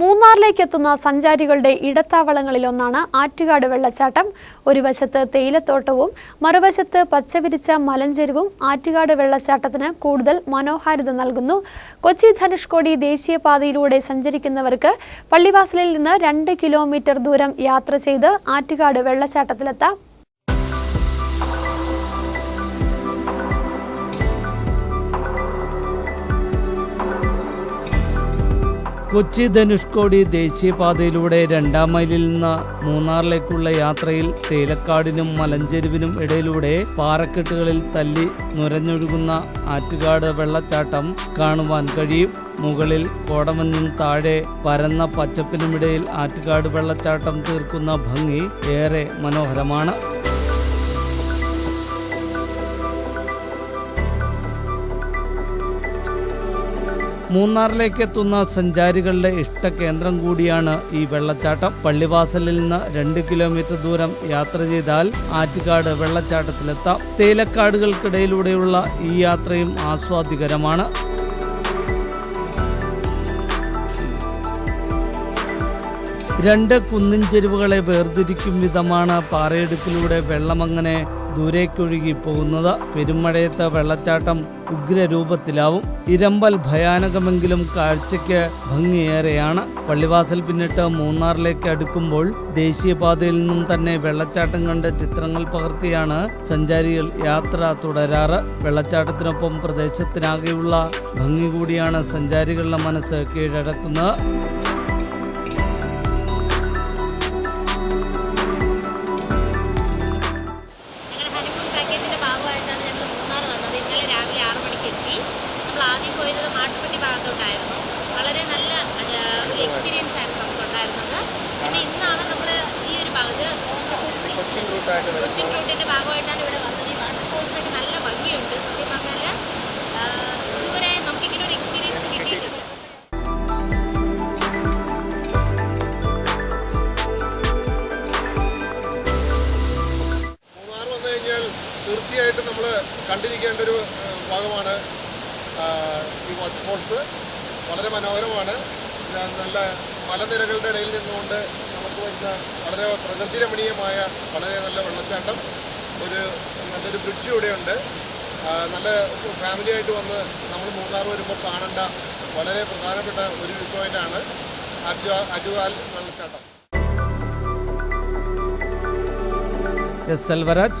മൂന്നാറിലേക്ക് എത്തുന്ന സഞ്ചാരികളുടെ ഇടത്താവളങ്ങളിലൊന്നാണ് ആറ്റുകാട് വെള്ളച്ചാട്ടം. ഒരു വശത്ത് തേയിലത്തോട്ടവും മറുവശത്ത് പച്ചവിരിച്ച മലഞ്ചെരുവും ആറ്റുകാട് വെള്ളച്ചാട്ടത്തിന് കൂടുതൽ മനോഹാരിത നൽകുന്നു. കൊച്ചി ധനുഷ്കോടി ദേശീയപാതയിലൂടെ സഞ്ചരിക്കുന്നവർക്ക് പള്ളിവാസലിൽ നിന്ന് രണ്ട് കിലോമീറ്റർ ദൂരം യാത്ര ചെയ്ത് ആറ്റുകാട് വെള്ളച്ചാട്ടത്തിലെത്താം. കൊച്ചി ധനുഷ്കോടി ദേശീയപാതയിലൂടെ രണ്ടാം മൈലിൽ നിന്ന് മൂന്നാറിലേക്കുള്ള യാത്രയിൽ തേലക്കാടിനും മലഞ്ചെരുവിനും ഇടയിലൂടെ പാറക്കെട്ടുകളിൽ തല്ലി നുരഞ്ഞൊഴുകുന്ന ആറ്റുകാട് വെള്ളച്ചാട്ടം കാണുവാൻ കഴിയും. മുകളിൽ കോടമഞ്ഞും താഴെ പരന്ന പച്ചപ്പിനുമിടയിൽ ആറ്റുകാട് വെള്ളച്ചാട്ടം തീർക്കുന്ന ഭംഗി ഏറെ മനോഹരമാണ്. മൂന്നാറിലേക്ക് എത്തുന്ന സഞ്ചാരികളുടെ ഇഷ്ടകേന്ദ്രം കൂടിയാണ് ഈ വെള്ളച്ചാട്ടം. പള്ളിവാസലിൽ നിന്ന് രണ്ട് കിലോമീറ്റർ ദൂരം യാത്ര ചെയ്താൽ ആറ്റുകാട് വെള്ളച്ചാട്ടത്തിലെത്താം. തേയിലക്കാടുകൾക്കിടയിലൂടെയുള്ള ഈ യാത്രയും ആസ്വാദികരമാണ് രണ്ട് കുന്നിൻ ചെരുവുകളെ വേർതിരിക്കും വിധമാണ് പാറയെടുപ്പിലൂടെ വെള്ളമങ്ങനെ ദൂരേക്കൊഴുകി പോകുന്നത് പെരുമഴയത്ത് വെള്ളച്ചാട്ടം ഉഗ്രരൂപത്തിലാവും. ഇരമ്പൽ ഭയാനകമെങ്കിലും കാഴ്ചയ്ക്ക് ഭംഗിയേറെയാണ്. പള്ളിവാസൽ പിന്നിട്ട് മൂന്നാറിലേക്ക് അടുക്കുമ്പോൾ ദേശീയപാതയിൽ നിന്നും തന്നെ വെള്ളച്ചാട്ടം കണ്ട് ചിത്രങ്ങൾ പകർത്തിയാണ് സഞ്ചാരികൾ യാത്ര തുടരാറ്. വെള്ളച്ചാട്ടത്തിനൊപ്പം പ്രദേശത്തിനാകെയുള്ള ഭംഗി കൂടിയാണ് സഞ്ചാരികളുടെ മനസ്സ് കീഴടക്കുന്നത്. ഇന്നലെ രാവിലെ ആറ് മണിക്ക് എത്തി. നമ്മൾ ആദ്യം പോയത് മാട്ടുപ്പെട്ടി ഭാഗത്തോട്ടായിരുന്നു. വളരെ നല്ല ഒരു എക്സ്പീരിയൻസ് ആയിരുന്നു നമുക്ക് ഉണ്ടായിരുന്നത് പിന്നെ ഇന്നാണ് നമ്മൾ ഈ ഒരു ഭാഗത്ത് കൊച്ചി കൊച്ചിൻ റൂട്ടിന്റെ ഭാഗമായിട്ടാണ് ഇവിടെ വന്നത്. ഈ വാട്ടർ ഫോൾസൊക്കെ നല്ല ഭംഗിയുണ്ട്. സത്യം പറഞ്ഞാൽ തീർച്ചയായിട്ടും നമ്മൾ കണ്ടിരിക്കേണ്ട ഒരു ഭാഗമാണ് ഈ വാട്ടർഫോൾസ് വളരെ മനോഹരമാണ്. നല്ല മലനിരകളുടെ ഇടയിൽ നിന്നുകൊണ്ട് നമുക്ക് വരുന്ന വളരെ പ്രകൃതി രമണീയമായ വളരെ നല്ല വെള്ളച്ചാട്ടം. ഒരു നല്ലൊരു ബ്രിഡ്ജ് ഇവിടെയുണ്ട് നല്ല ഫാമിലി ആയിട്ട് വന്ന് നമ്മൾ മൂന്നാർ വരുമ്പോൾ കാണേണ്ട വളരെ പ്രധാനപ്പെട്ട ഒരു വ്യൂ പോയിന്റാണ് അജു അജുവാൽ വെള്ളച്ചാട്ടം. S Selvaraj